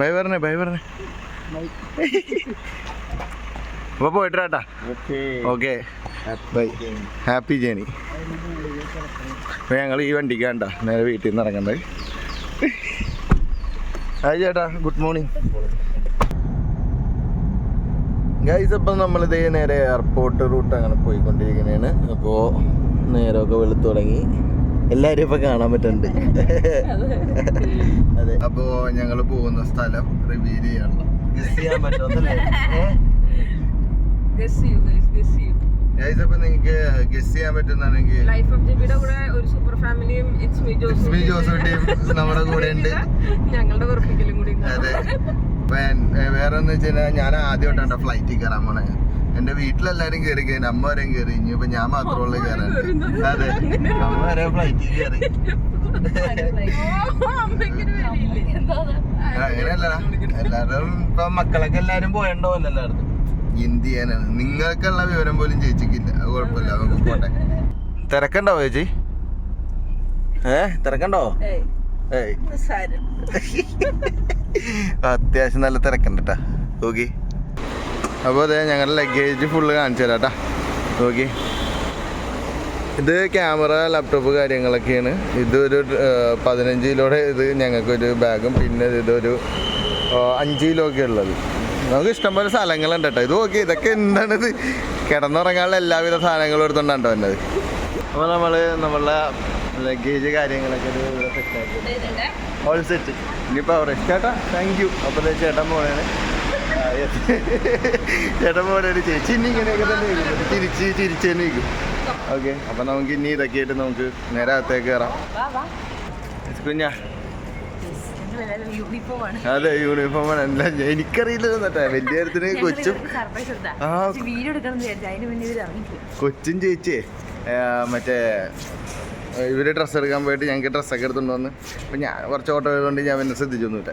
By പറഞ്ഞേ bye പറഞ്ഞേ അപ്പൊ പോയിട്ടാട്ടാ ഓക്കെ ബൈ. ഹാപ്പി ജേണി അപ്പൊ ഞങ്ങൾ ഈ വണ്ടിക്ക് വേണ്ട നേരെ വീട്ടിൽ നിന്ന് ഇറങ്ങണ്ടേ ഹായ് ചേട്ടാ ഗുഡ് മോർണിംഗ് ഗൈസ് അപ്പം നമ്മളിതേ നേരെ എയർപോർട്ട് റൂട്ട് അങ്ങനെ പോയിക്കൊണ്ടിരിക്കുന്നതാണ്. അപ്പോൾ നേരമൊക്കെ വെളുത്തു തുടങ്ങി. എല്ലാവരും ഇപ്പൊ കാണാൻ പറ്റുന്നുണ്ട്. അതെ. അപ്പോ ഞങ്ങൾ പോകുന്ന സ്ഥലം റിവീൽ ചെയ്യണം ഗസ് ചെയ്യാൻ. ഗൈസ് അപ്പൊ ഗസ് ചെയ്യാൻ പറ്റുന്നാണെങ്കിൽ ലൈഫ് ഓഫ് ജിബിയുടെ കൂടെ ഒരു സൂപ്പർ ഫാമിലിയും ഇറ്റ്സ് മീ ജോസ് ലക്ഷ്മി ജോസൂട്ടിയും നമ്മുടെ കൂടെ ഉണ്ട്. ഞങ്ങളുടെ കൂടി അതെ. വേറെ എന്ന് വെച്ച് ഞാൻ ആദ്യമായിട്ടാണ് ഫ്ലൈറ്റിൽ കയറാൻ പോണേ. എന്റെ വീട്ടിലെല്ലാരും കയറി കഴിഞ്ഞ അമ്മ വരെയും കയറി ഇനി ഇപ്പൊ ഞാൻ മാത്രമുള്ള കയറാൻ അതെ. അമ്മ വരെ ഫ്ലൈറ്റിൽ കയറി അങ്ങനെയല്ല എല്ലാരും ഇപ്പൊ മക്കളൊക്കെ എല്ലാരും പോയണ്ടോ എല്ലായിടത്തും ഇന്ത്യനാണ് നിങ്ങൾക്കുള്ള വിവരം പോലും ചേച്ചിക്കില്ല അത് കുഴപ്പമില്ല. നമുക്ക് പോട്ടെ. തിരക്കുണ്ടോ ചേച്ചി? ഏ? തിരക്കുണ്ടോ? ഏയ്. അത്യാവശ്യം നല്ല തിരക്കുണ്ട് കേട്ടാ ഓക്കെ അപ്പോൾ അതെ ഞങ്ങളുടെ ലഗേജ് ഫുള്ള് കാണിച്ചു തരാം കേട്ടോ ഓക്കെ ഇത് ക്യാമറ ലാപ്ടോപ്പ് കാര്യങ്ങളൊക്കെയാണ്. ഇതൊരു പതിനഞ്ച് കിലോയുടെ ഇത് ഞങ്ങൾക്കൊരു ബാഗും പിന്നെ ഇതൊരു അഞ്ച് കിലോ ഒക്കെ ഉള്ളത്. നമുക്ക് ഇഷ്ടംപോലെ സ്ഥലങ്ങളുണ്ട് കേട്ടോ ഇത് നോക്കി ഇതൊക്കെ എന്താണ് എന്താണിത്? കിടന്നുറങ്ങാനുള്ള എല്ലാവിധ സാധനങ്ങളും എടുത്തുകൊണ്ടാണ് വന്നത്. അപ്പോൾ നമ്മൾ നമ്മളെ ലഗേജ് കാര്യങ്ങളൊക്കെ ഇവിടെ സെറ്റാക്കി ഓൾ സെറ്റ് ഇനിയിപ്പോൾ അവർ ചേട്ടാ താങ്ക് യു അപ്പോൾ ചേട്ടൻ പോണേണ്. ആ, പോലെ ഒരു ചേച്ചി ഇനി ഇങ്ങനെയൊക്കെ തന്നെ ഇരിക്കും. തിരിച്ച് ചിരിച്ച് തന്നെ ഇരിക്കും. ഓക്കെ അപ്പം നമുക്ക് ഇനി ഇതൊക്കെ ആയിട്ട് നമുക്ക് നേരെ അകത്തേക്ക് കയറാം കുഞ്ഞാ. അതെ യൂണിഫോം ആണ്. എല്ലാം എനിക്കറിയില്ല എന്നിട്ടാ വലിയ കാര്യത്തിന് കൊച്ചും ആ കൊച്ചും ചേച്ചിയെ. മറ്റേ ഇവർ ഡ്രസ്സ് എടുക്കാൻ പോയിട്ട് ഞങ്ങൾക്ക് ഡ്രസ്സൊക്കെ എടുത്തുകൊണ്ട് വന്ന്. അപ്പം ഞാൻ കുറച്ച് ഓട്ടോ കൊണ്ട് ഞാൻ പിന്നെ ശ്രദ്ധിച്ചൊന്നുമില്ല.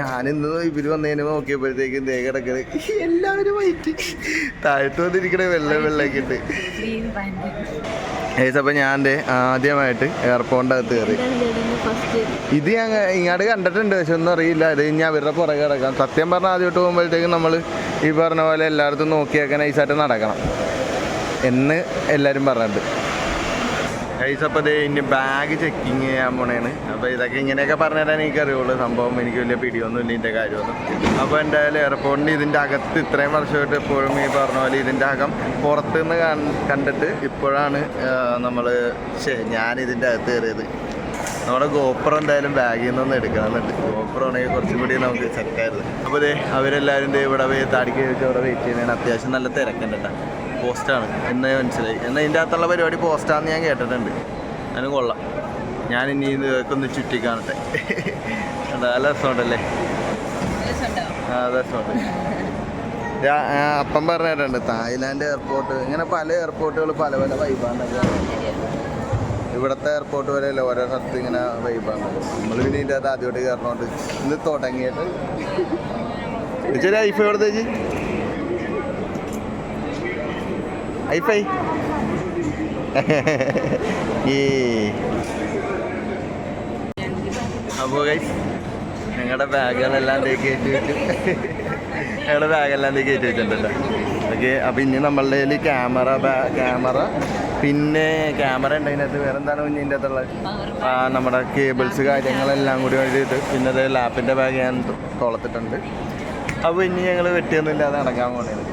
ഞാനിന്ന് ഇവർ വന്നതിന് നോക്കിയപ്പോഴത്തേക്കും ദേ കിടക്കത് എല്ലാവരും വൈറ്റ് താഴത്ത് വന്നിരിക്കണേ വെള്ള വെള്ളമൊക്കെ ഇട്ട്. ഏസ് അപ്പം ഞാൻ ആദ്യമായിട്ട് എയർപോർട്ടിന്റെ അകത്ത് കയറി. ഇത് ഞങ്ങൾ ഇങ്ങോട്ട് കണ്ടിട്ടുണ്ട് പക്ഷെ ഒന്നും അറിയില്ല. അത് ഇനി അവരുടെ പുറകെ കിടക്കാം. സത്യം പറഞ്ഞാൽ ആദ്യമായിട്ട് പോകുമ്പോഴത്തേക്കും നമ്മൾ ഈ പറഞ്ഞ പോലെ എല്ലായിടത്തും നോക്കിയേക്കാൻ ഐസായിട്ട് നടക്കണം. എന്ന് എല്ലാവരും പറഞ്ഞിട്ടുണ്ട്. ഗൈസ് അപ്പോൾ ദേ ഇനി ബാഗ് ചെക്കിങ് ചെയ്യാൻ പോണേണ്. അപ്പോൾ ഇതൊക്കെ ഇങ്ങനെയൊക്കെ പറഞ്ഞുതരാൻ എനിക്കറിയുള്ളൂ. സംഭവം എനിക്ക് വലിയ പിടിയൊന്നുമില്ല ഇതിന്റെ കാര്യമൊന്നും. അപ്പോൾ എന്തായാലും എയർപോർട്ടിന്റെ ഇതിന്റെ അകത്ത് ഇത്രയും വർഷമായിട്ട് എപ്പോഴും ഈ പറഞ്ഞ പോലെ ഇതിന്റെ അകം പുറത്ത് നിന്ന് കണ്ടിട്ട് ഇപ്പോഴാണ് നമ്മൾ ഞാൻ ഇതിന്റെ അകത്ത് കയറിയത്. നമ്മുടെ ഗോപ്രോ എന്തായാലും ബാഗിൽ നിന്നൊന്നും എടുക്കണമെന്നുണ്ട്. ഗോപ്രോ ആണെങ്കിൽ കുറച്ചും കൂടി നമുക്ക് സെറ്റായിരുന്നു അപ്പോൾ ദേ അവരെല്ലാവരും ഇവിടെ പോയി താടിക്ക് വെച്ച് അവിടെ വെയിറ്റ് ചെയ്യുന്നതിന് അത്യാവശ്യം നല്ല തിരക്കുണ്ട് കേട്ടോ. പോസ്റ്റാണ്. എന്ന് മനസ്സിലായി. എന്നാൽ ഇതിന്റെ അകത്തുള്ള പരിപാടി പോസ്റ്റാന്ന് ഞാൻ കേട്ടിട്ടുണ്ട്. അതിന് കൊള്ളാം. ഞാൻ ഇനി ഇതൊക്കെ ചുറ്റി കാണട്ടെ. നല്ല രസമുണ്ടല്ലേ? ആ രസമുണ്ട്. അപ്പം പറഞ്ഞിട്ടുണ്ട്. Thailand airport. ഇങ്ങനെ പല എയർപോർട്ടുകൾ പല പല വൈബാണ് ഇവിടുത്തെ എയർപോർട്ട് വരെ വരെയല്ല ഓരോ സ്ഥലത്ത് ഇങ്ങനെ വൈബാണ് നമ്മൾ പിന്നെ ഇതിന്റെ അകത്ത് ആദ്യമായിട്ട് കയറണോണ്ട് ഇന്ന് തുടങ്ങിയിട്ട്. ചേച്ചി ഐഫൈ എവിടെ ഐഫൈ ഈ അപ്പോൾ ഗൈസ് ഞങ്ങളുടെ ബാഗുകളെല്ലാം കയറ്റി വെച്ചു. ഞങ്ങളുടെ ബാഗെല്ലാം കയറ്റി വെച്ചിട്ടുണ്ടല്ലോ. ഓക്കെ അപ്പോൾ ഇനി നമ്മളുടെ കയ്യിൽ ക്യാമറ ക്യാമറ പിന്നെ ക്യാമറ ഉണ്ട് അതിനകത്ത്. വേറെ എന്താണ് കുഞ്ഞിന്റെ അകത്തുള്ളത്? ആ നമ്മുടെ കേബിൾസ് കാര്യങ്ങളെല്ലാം കൂടി വേണ്ടിയിട്ട് പിന്നെ അത് ലാപ്പിന്റെ ബാഗ് ഞാൻ തോളത്തിട്ടുണ്ട്. അപ്പോൾ ഇനി ഞങ്ങൾ വെട്ടിയൊന്നുമില്ലാതെ നടക്കാൻ പോണേണ്.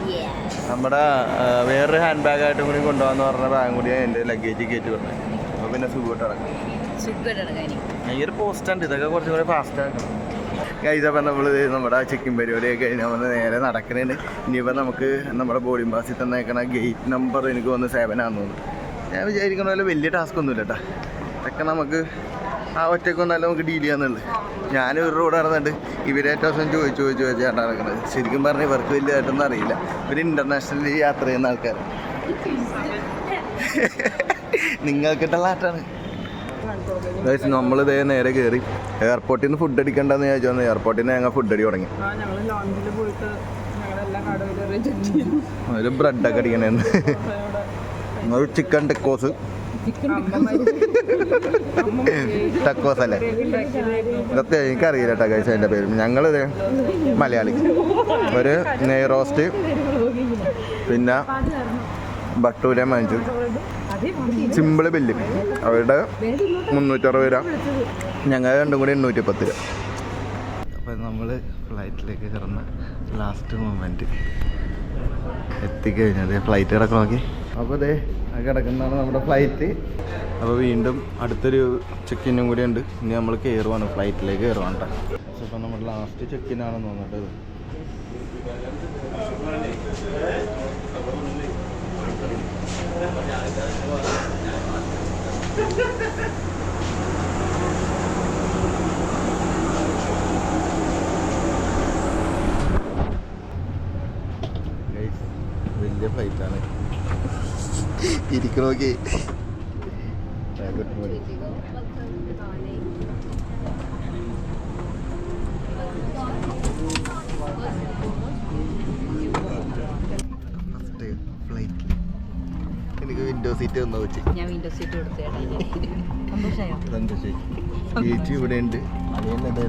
നമ്മുടെ വേറൊരു ഹാൻഡ് ബാഗായിട്ടും കൂടി കൊണ്ടുപോകാന്ന് പറഞ്ഞ ബാഗും കൂടി എന്റെ ലഗേജ് കയറ്റി വിടണേ അപ്പോൾ പിന്നെ സുഖമായിട്ട് നടക്കും. ഭയങ്കര പോസ്റ്റാണ് ഇതൊക്കെ കുറച്ചും കൂടി ഫാസ്റ്റ് ആക്കണം. കഴിച്ചപ്പോൾ നമ്മൾ നമ്മുടെ ചെക്കിൻ പരിപാടിയൊക്കെ കഴിഞ്ഞ് നമ്മൾ നേരെ നടക്കണേന് ഇനിയിപ്പോൾ നമുക്ക് നമ്മുടെ ബോഡി പാസിൽ തന്നേക്കണ ഗേറ്റ് നമ്പർ എനിക്ക് വന്ന് സേവനാന്ന് തോന്നുന്നു. ഞാൻ വിചാരിക്കണ പോലെ വലിയ ടാസ്ക് ഒന്നുമില്ല കേട്ടോ ഇതൊക്കെ നമുക്ക് ആ ഒറ്റക്കൊന്നല്ല നമുക്ക് ഡീൽ ചെയ്യാന്നുണ്ട് ഞാൻ ഒരു റോഡ് നടന്നിട്ട് ഇവരേറ്റവും ദിവസം ചോദിച്ചു ചോദിച്ചു ചോദിച്ചാണ് നടക്കുന്നത് ശരിക്കും പറഞ്ഞാൽ ഇവർക്ക് വലിയതായിട്ടൊന്നും അറിയില്ല. ഇവർ ഇന്റർനാഷണലി യാത്ര ചെയ്യുന്ന ആൾക്കാർ നിങ്ങൾക്കിട്ടുള്ള ആട്ടാണ് നമ്മൾ ഇതേ നേരെ കയറി എയർപോർട്ടിൽ നിന്ന് ഫുഡ് അടിക്കണ്ടെന്ന് ചോദിച്ചു എയർപോർട്ടിൽ നിന്ന് ഞങ്ങൾ ഫുഡ് അടി തുടങ്ങി. ഒരു ബ്രെഡൊക്കെ അടിക്കണേന്ന്. ഒരു ചിക്കൻ ടെക്കോസ് ടക്കോസ് അല്ലേ സത്യം എനിക്കറിയില്ല കേട്ടോ കഴിച്ച പേര്. ഞങ്ങളിത് മലയാളി. ഒരു നെയ് റോസ്റ്റ് പിന്നെ ബട്ടൂര വാങ്ങിച്ചു സിമ്പിൾ ബില്ല്. അവരുടെ മുന്നൂറ്ററുപത് രൂപ. ഞങ്ങൾ രണ്ടും കൂടി എണ്ണൂറ്റി പത്ത് രൂപ. അപ്പോൾ നമ്മൾ ഫ്ലൈറ്റിലേക്ക് കയറുന്ന ലാസ്റ്റ് മൊമെന്റ് എത്തിക്കഴിഞ്ഞത് ഫ്ലൈറ്റ് കിടക്കണം നോക്കി. അപ്പോൾ അതെ കിടക്കുന്നതാണ് നമ്മുടെ ഫ്ലൈറ്റ് അപ്പോൾ വീണ്ടും അടുത്തൊരു ചെക്കിനും കൂടി ഉണ്ട്. ഇനി നമ്മൾ കയറുവാണ് ഫ്ലൈറ്റിലേക്ക് കയറുവാണ് കേട്ടോ നമ്മുടെ ലാസ്റ്റ് ചെക്കിനാണെന്ന് തോന്നിട്ടത് Guys, വലിയ ഫ്ലൈറ്റാണ് ഇരിക്കണോക്കി. എനിക്ക് വിൻഡോ സീറ്റ് തന്നു വെച്ച് ഞാൻ വിൻഡോ സീറ്റ് ചേച്ചി ഇവിടെ ഉണ്ട് അതേ എന്റെ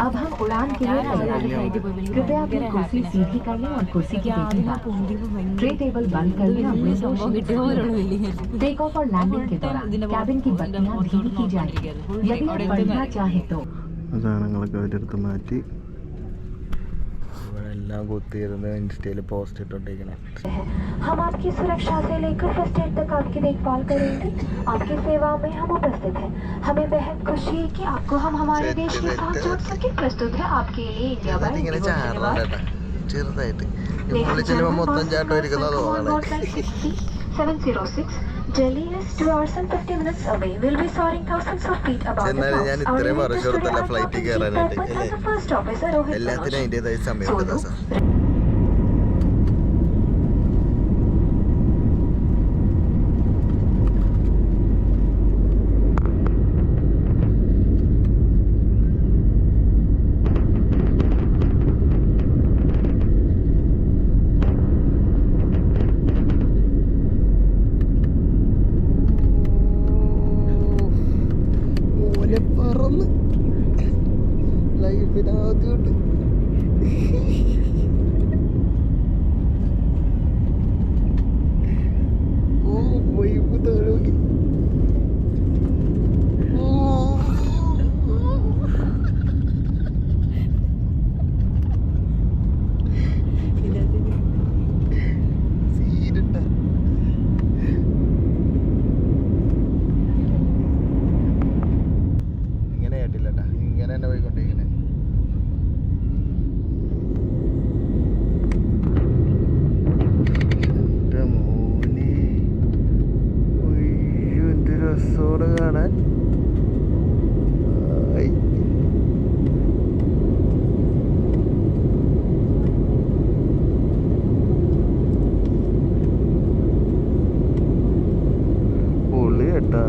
अब हम उड़ान के लिए तैयार हैं कृपया अपनी कुर्सी सीधी कर लें और कुर्सी की देखभाल ट्रे टेबल बंद कर लें और विंडो शीट टेक ऑफ और लैंडिंग के दौरान कैबिन की बत्तियां धीमी की जाएंगी यदि आप बढ़ना चाहें तो സാധനങ്ങളൊക്കെ അവരെടുത്ത് മാറ്റി ഇവിടെ എല്ലാം കുത്തിയിരുന്ന് ഇൻസ്റ്റയിൽ പോസ്റ്റ് ഇട്ടോണ്ടിരിക്കണേ हम आपकी सुरक्षा से लेकर फर्स्ट एड तक आपकी देखभाल करेंगे आपकी सेवा में हम उपस्थित हैं हमें बेहद खुशी है कि आपको हम हमारे देश के साथ जोड़ सके प्रस्तुत है आपके लिए इंडिया वाइड ഇങ്ങനെ धन्यवाद ചാറുണ്ടേട്ടാ ചെറുതായിട്ട് ഈ Ladies പുള്ളി and ചെല്ലുമ്പോൾ gentlemen, മൊത്തം ചാട്ടം Boston ഇരിക്കുന്നത് Vancouver തോന്നണേ North Line 60, 706. Delhi is 2 hours 50 minutes away. We'll be soaring thousands of feet above the ചെന്നാലും ഞാൻ ഇത്രയും വർഷം ഫ്ലൈറ്റിൽ കയറാനായിട്ട് എല്ലാത്തിനും അതിന്റെതായ സമയമുണ്ട് കേട്ടാ.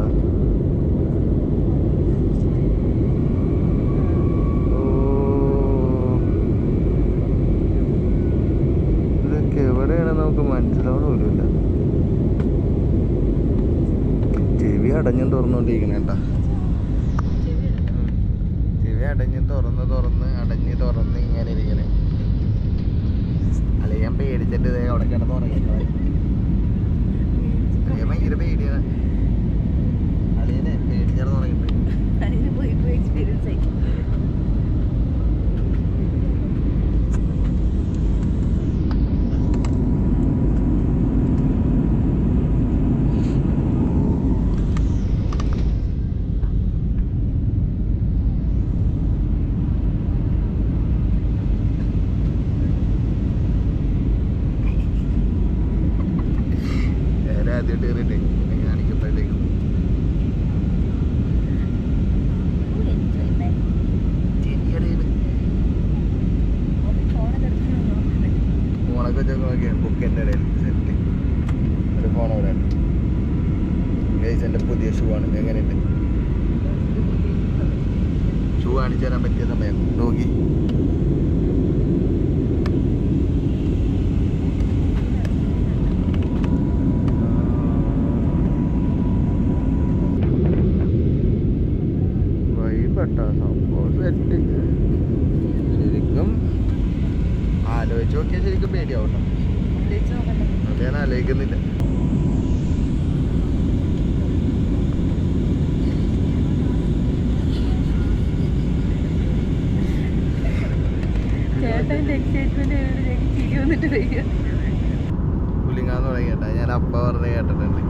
ഇതൊക്കെ എവിടെയാണ് നമുക്ക് മനസ്സിലാവണ പോലുമില്ല. ചെവി അടഞ്ഞും തുറന്നുകൊണ്ടിരിക്കണേട്ടാ ചെവി അടഞ്ഞ് തുറന്ന് തുറന്ന് അടഞ്ഞ് തുറന്ന് ഇങ്ങനെ ഇരിക്കണേ. അല്ലെ ഞാൻ പേടിച്ചിട്ട് ഇതേ അവിടെ കിടന്ന് ഉറങ്ങിക്കുന്നത് ഭയങ്കര പേടിയാണ്. പേടിച്ചിടന്ന് ഉറങ്ങിപ്പോയി. പോയി പോയി എക്സ്പീരിയൻസ് ആയി. ആദ്യമായിട്ട് കയറിയിട്ടേ തിരിച്ചു വരാൻ പറ്റിയ സമയം. നോക്കി. കേട്ടോ സംഭവം സെറ്റ് ശരിക്കും ആലോചിച്ച് നോക്കിയാൽ ശരിക്കും പേടിയാവട്ടോ. അതേ ആലോചിക്കുന്നില്ല. ചേട്ടന്റെ എക്സൈറ്റ്മെന്റ് ചിരി വന്നിട്ട് വരിക പുലിങ്ങാന്ന് തുടങ്ങിയിട്ടാ ഞാൻ അപ്പ പറഞ്ഞ് കേട്ടിട്ടുണ്ട്.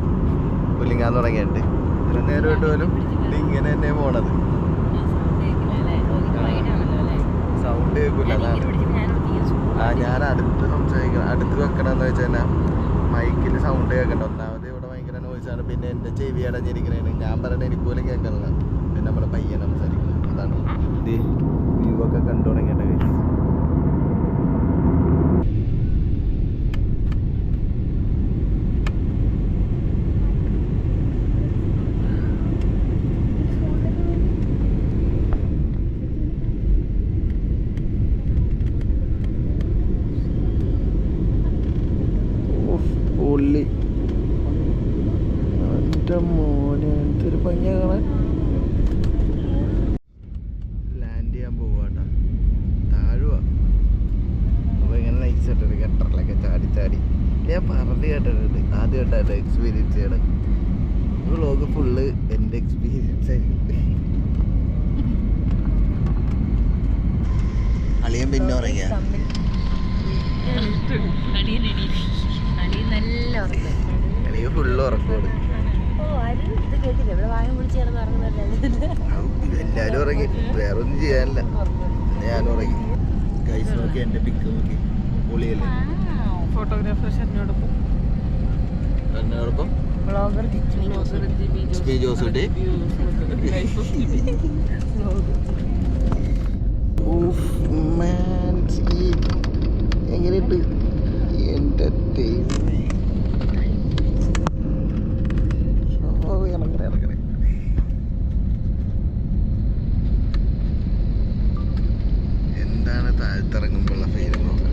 പുലിങ്ങാന്ന് തുടങ്ങിയിട്ട് ഇതിന് നേരോട്ട് പോലും ഇത് ഇങ്ങനെ തന്നെ പോണത്. സൗണ്ട് കേൾക്കില്ല ആ ഞാൻ അടുത്ത് സംസാരിക്കണം. അടുത്ത് വെക്കണമെന്ന് വെച്ചാൽ മൈക്കിൽ സൗണ്ട് കേൾക്കണ്ട. ഒന്നാമത് ഇവിടെ ഭയങ്കര നോയ്സാണ് പിന്നെ എന്റെ ചെവി അടഞ്ഞിരിക്കണേന് ഞാൻ പറയണ എനിക്ക് പോലും കേൾക്കണില്ല. പിന്നെ നമ്മളെ പയ്യൻ സംസാരിക്കണം. അതാണ്. ഇത് വ്യൂ ഒക്കെ കണ്ടു തുടങ്ങിയിട്ട് guys. ഉഫ്, പൊള്ളി എന്റെ മോനെ എന്തൊരു ഭംഗിയാ കാണാൻ ലാൻഡ് ചെയ്യാൻ പോവാട്ടാ താഴുവാ അപ്പൊ ഇങ്ങനെ നയിച്ചിട്ടുണ്ട് ഗട്ടറിലൊക്കെ ചാടി ചാടി ഞാൻ പറഞ്ഞു കേട്ടിട്ടുണ്ട് ആദ്യമായിട്ടാണ് എക്സ്പീരിയൻസ് ചെയ്യണം ഈ വ്ളോഗ് ഫുള്ള് എന്റെ എക്സ്പീരിയൻസ് ആയിരുന്നു അളിയൻ പിന്നെ ഉറങ്ങിയ? അളിയൻ ഫുള്ള് ഉറക്കോട് എല്ലാരും ഉറങ്ങി. വേറെ ഒന്നും ചെയ്യാനില്ല ഞാൻ ഉറങ്ങി. കൈസ് നോക്കി എന്റെ പിക്ക് നോക്കി. പൊളിയല്ലേ? ഫോട്ടോഗ്രാഫർ ഷെറിനോടൊപ്പം എന്നോടൊപ്പം ബ്ലോഗർ എക്സ്പി ജോസ് കുട്ടി എങ്ങനെയുണ്ട് എന്റെ ഓ ഇറങ്ങണേ ഇറങ്ങണേ എന്താണ് താഴ്ത്തിറങ്ങുമ്പോഴുള്ള ഫീൽ നോക്കാം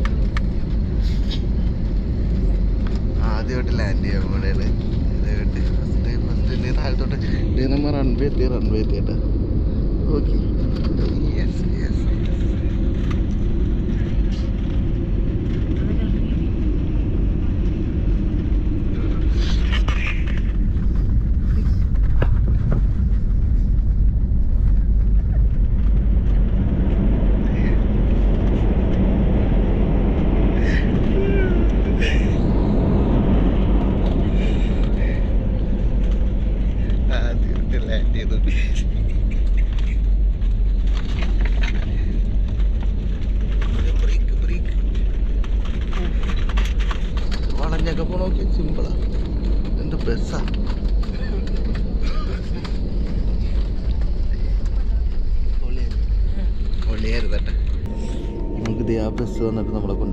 ആദ്യമായിട്ട് ലാൻഡ് ചെയ്യാൻ പോണേണ് ഇതായിട്ട് ഫസ്റ്റ് ഫസ്റ്റ് ഇനി താഴത്തോട്ട് ഇനി നമ്മൾ റൺവേ എത്തി റൺവേ എത്തിയിട്ട് ഓക്കെ യെസ് യെസ് ആദ്യമായിട്ട് ലാൻഡ് ചെയ്തത് ബ്രേക്ക് ബ്രേക്ക് വളഞ്ഞൊക്കെ പോണോക്കി സിമ്പിളാ എന്ത് ബസ്സാ പൊള്ളിയായിരുന്നട്ടെ നമുക്ക് ഇത് ആ ബസ് വന്നിട്ട് നമ്മളെ കൊണ്ടുപോയാൽ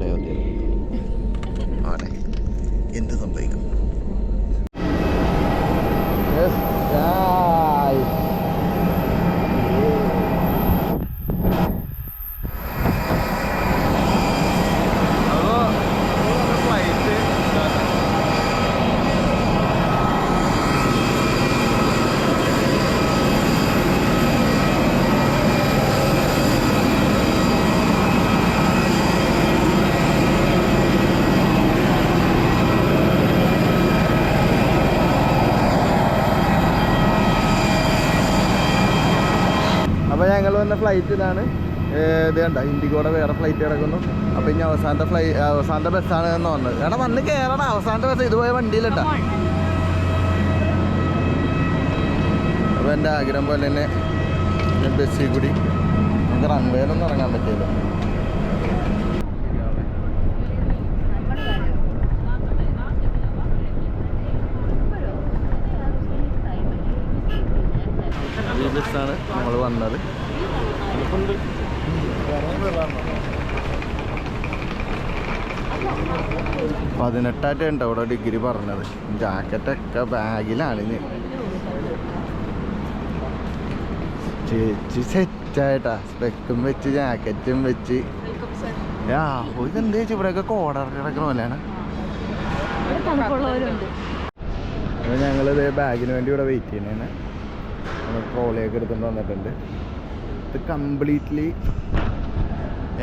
വന്ന ഫ്ലൈറ്റ് ഇതാണ് ഇത് കണ്ട? ഇൻഡിഗോടെ വേറെ ഫ്ലൈറ്റ് കിടക്കുന്നു. അപ്പം ഇനി അവസാനത്തെ ഫ്ലൈ അവസാനത്തെ ബസ്സാണ് എന്ന് പറഞ്ഞത്. എടാ വന്ന് കയറണം അവസാനത്തെ ബസ് ഇതുപോയ വണ്ടിയിലിട്ടാ. അപ്പോൾ എന്റെ ആഗ്രഹം പോലെ തന്നെ ബസ്സിൽ കൂടി നമുക്ക് റൺവേയിലൊന്നും ഇറങ്ങാൻ പറ്റില്ല. ബസ്സാണ് നമ്മൾ വന്നത്. പതിനെട്ടായിട്ട് ഉണ്ട് അവിടെ ഡിഗ്രി പറഞ്ഞത്. ജാക്കറ്റൊക്കെ ബാഗിലാണ് ഇനി. ചേച്ചി സെറ്റായിട്ടാ. സ്പെക്കും വെച്ച് ജാക്കറ്റും വെച്ച്. ആ എന്ത് ചേച്ചി? ഇവിടെയൊക്കെ കോടർ കിടക്കണ പോലെയാണ്. ഞങ്ങളിത് ബാഗിന് വേണ്ടി ഇവിടെ വെയിറ്റ് ചെയ്യണേണ് നമ്മൾ ട്രോളിയൊക്കെ എടുത്തുകൊണ്ട് വന്നിട്ടുണ്ട്. ഇത് കംപ്ലീറ്റ്ലി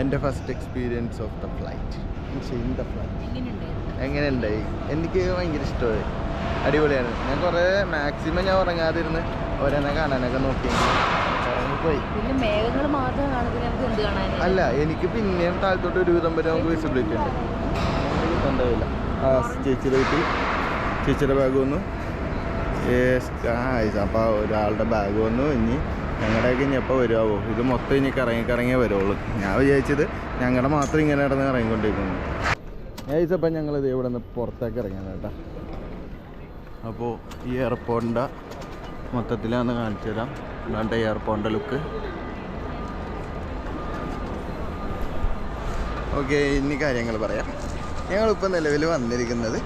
എന്റെ first experience of the flight Shane ദ എങ്ങനെയുണ്ടായി? എനിക്ക് ഭയങ്കര ഇഷ്ടമായി. അടിപൊളിയാണ് ഞാൻ കുറേ മാക്സിമം ഞാൻ ഉറങ്ങാതിരുന്ന് ഓരോന്നെ കാണാനൊക്കെ നോക്കി. ഉറങ്ങിപ്പോയി അല്ല എനിക്ക് പിന്നെയും താഴത്തോട്ട് ഒരുവിധം വരെ നമുക്ക് വിസിബിലിറ്റി ഉണ്ട്. ഉണ്ടാവില്ല ആ ചേച്ചിയുടെ വീട്ടിൽ ചേച്ചിയുടെ ബാഗ് വന്നു. അപ്പോൾ ഒരാളുടെ ബാഗ് വന്നു. ഇനി ഞങ്ങളുടെയൊക്കെ ഇനി എപ്പോൾ വരുമാവോ ഇത് മൊത്തം ഇനി കറങ്ങി കറങ്ങിയേ വരുള്ളൂ ഞാൻ വിചാരിച്ചത് ഞങ്ങളുടെ മാത്രം ഇങ്ങനെ ഇടന്ന് ഇറങ്ങിക്കൊണ്ടിരിക്കുന്നു ഞാൻ അപ്പം ഞങ്ങളിത് ഇവിടെ നിന്ന് പുറത്തേക്ക് ഇറങ്ങിയാണ് കേട്ടോ. അപ്പോൾ ഈ എയർപോർട്ടിന്റെ മൊത്തത്തിലാന്ന് കാണിച്ചു തരാം. അല്ലാണ്ട് എയർപോർട്ടിന്റെ ലുക്ക് ഓക്കെ ഇനി കാര്യങ്ങൾ പറയാം. ഞങ്ങളിപ്പോൾ നിലവിൽ വന്നിരിക്കുന്നത്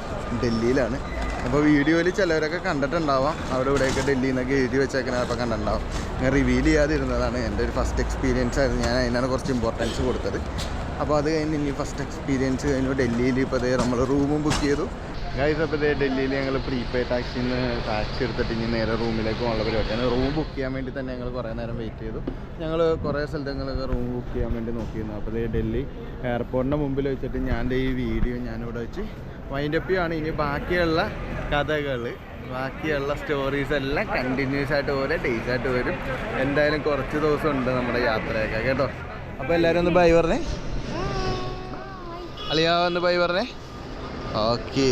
ഡൽഹിയിലാണ്. അപ്പോൾ വീഡിയോയിൽ ചിലവരൊക്കെ കണ്ടിട്ടുണ്ടാവാം. അവിടെ ഇവിടെയൊക്കെ ഡൽഹിയിൽ നിന്നൊക്കെ എഴുതി അപ്പോൾ കണ്ടിട്ടുണ്ടാവും. ഞാൻ റിവീൽ ചെയ്യാതിരുന്നതാണ്. എന്റെ ഒരു ഫസ്റ്റ് എക്സ്പീരിയൻസ് ആയിരുന്നു. ഞാൻ അതിനാണ് കുറച്ച് ഇമ്പോർട്ടൻസ് കൊടുത്തത്. അപ്പോൾ അത് കഴിഞ്ഞ് ഇനി ഫസ്റ്റ് എക്സ്പീരിയൻസ് കഴിഞ്ഞു ഡൽഹിയിൽ ഇപ്പോൾ അതേ നമ്മൾ റൂമും ബുക്ക് ചെയ്തു. ഗൈസ് അപ്പോൾ ഇതേ ഡൽഹിയിൽ ഞങ്ങൾ പ്രീപെയ്ഡ് ടാക്സിയിൽ നിന്ന് ടാക്സി എടുത്തിട്ട് ഇനി നേരെ റൂമിലേക്ക് പോകാനുള്ള പരിപാടിയാണ് റൂം ബുക്ക് ചെയ്യാൻ വേണ്ടി തന്നെ ഞങ്ങൾ കുറേ നേരം വെയിറ്റ് ചെയ്തു. ഞങ്ങൾ കുറേ സ്ഥലത്തൊക്കെ റൂം ബുക്ക് ചെയ്യാൻ വേണ്ടി നോക്കിയിരുന്നു. അപ്പോൾ ഇതേ ഡൽഹി എയർപോർട്ടിന്റെ മുമ്പിൽ വെച്ചിട്ട് ഞാൻ ഈ വീഡിയോ ഞാനിവിടെ വെച്ച് വൈൻഡപ്പ് ആണ് ഇനി ബാക്കിയുള്ള കഥകൾ ബാക്കിയുള്ള സ്റ്റോറീസ് എല്ലാം കണ്ടിന്യൂസ് ആയിട്ട് ഓരോ ഡേയ്സ് ആയിട്ട് വരും. എന്തായാലും കുറച്ച് ദിവസം ഉണ്ട് നമ്മുടെ യാത്രയൊക്കെ. കേട്ടോ? അപ്പോൾ എല്ലാവരും ഒന്ന് ബൈ പറഞ്ഞേ. അളിയാ ഒന്ന് ബൈ പറഞ്ഞേ. ഓക്കെ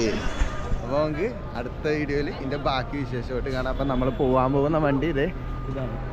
അപ്പോൾ നമുക്ക് അടുത്ത വീഡിയോയിൽ ഇതിന്റെ ബാക്കി വിശേഷമായിട്ട് കാണാം. അപ്പം നമ്മൾ പോകാൻ പോകുന്ന വണ്ടി ഇതേ. ഇതാണ്.